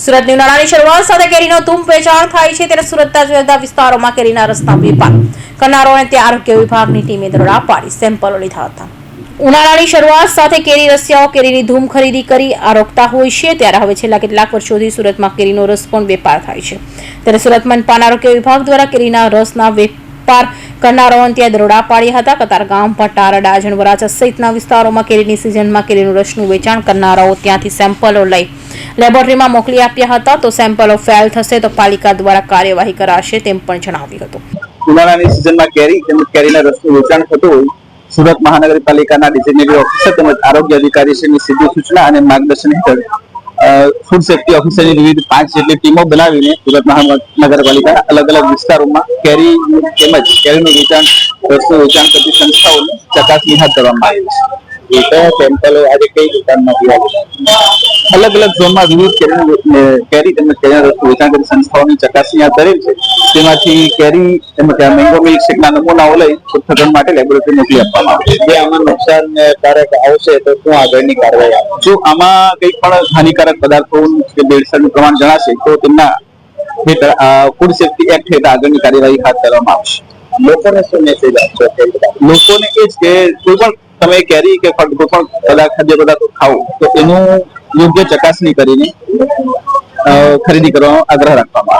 સુરતની ઉનાળાની શરૂઆત સાથે કેરીનો ધૂમ વેચાણ થાય છે ત્યારે સુરતના જુદા વિસ્તારોમાં કેરીના રસના વેપાર. કરનારો અને ત્યાં આરોગ્ય વિભાગની ટીમે દરોડા પાડી સેમ્પલો લીધા હતા. ઉનાળાની શરૂઆત સાથે કેરી રસિયાઓ કેરીની ધૂમ ખરીદી કરી આરોગતા હોય છે ત્યારે હવે છેલ્લા કેટલાક વર્ષોથી સુરતમાં કેરીનો રસ પણ વેપાર થાય છે. ત્યારે સુરત પાન આરોગ્ય વિભાગ દ્વારા કેરીના રસના વેપાર કરનારાઓને ત્યાં દરોડા પાડ્યા હતા. કતારગામ ભટ્ટાર ડાજણ, વરાછા સહિતના વિસ્તારોમાં કેરીની સિઝનમાં કેરીનું રસનું વેચાણ કરનારાઓ ત્યાંથી સેમ્પલો લઈ લેબોરેટરીમાં મોકલી આપ્યા હતા, તો સેમ્પલો ફેલ થશે તો પાલિકા દ્વારા કાર્યવાહી કરાશે તેમ પણ જણાવ્યું હતું. ઉનાળાની સિઝનમાં કેરી તેમજ કેરીના રસનું વેચાણ થતું હોય, સુરત મહાનગરપાલિકાના ડિઝાઇનરી ઓફિસર તેમજ આરોગ્ય અધિકારીશ્રીની સીધી સૂચના અને માર્ગદર્શન હેઠળ ફૂડ સેફ્ટી ઓફિસરની વિવિધ પાંચ જેટલી ટીમો બનાવીને સુરત મહાનગરપાલિકાના અલગ અલગ વિસ્તારોમાં કેરી તેમજ કેરીનું વેચાણ, રસનું વેચાણ કરતી સંસ્થાઓની ચકાસણી હાથ ધરવામાં આવી છે. સેમ્પલો આજે કઈ દુકાનમાંથી આવ્યા અલગ અલગ ઝોનમાં વિવિધ કેરી તેમજ કેરીના વેચાણ કરી સંસ્થાઓની ચકાસણી હાથ ધરેલ છે. તેમાંથી કેરી તેમજ મેંગો મિલ્ક શેકના નમૂનાઓ લઈ પૃથ્થકરણ માટે લેબોરેટરી મોકલી આપવામાં આવે છે. જે આમાં નુકસાનકારક આવશે તો શું આગળની કાર્યવાહી જો આમાં કંઈ પણ હાનિકારક પદાર્થો કે ભેળસેળનું પ્રમાણ જણાશે તો તેમના ફૂડ સેફ્ટી એક્ટ હેઠળ આગળની કાર્યવાહી હાથ ધરવામાં આવશે. લોકોને શું મેસેજ આપશો લોકોને એ જ કે કોઈ પણ તમે કેરી કે કોઈ પણ પદાર્થ ખાદ્ય પદાર્થો ખાઓ તો એનું યોગ્ય ચકાસણી કરીને ખરીદી કરવાનો આગ્રહ રાખવામાં આવે.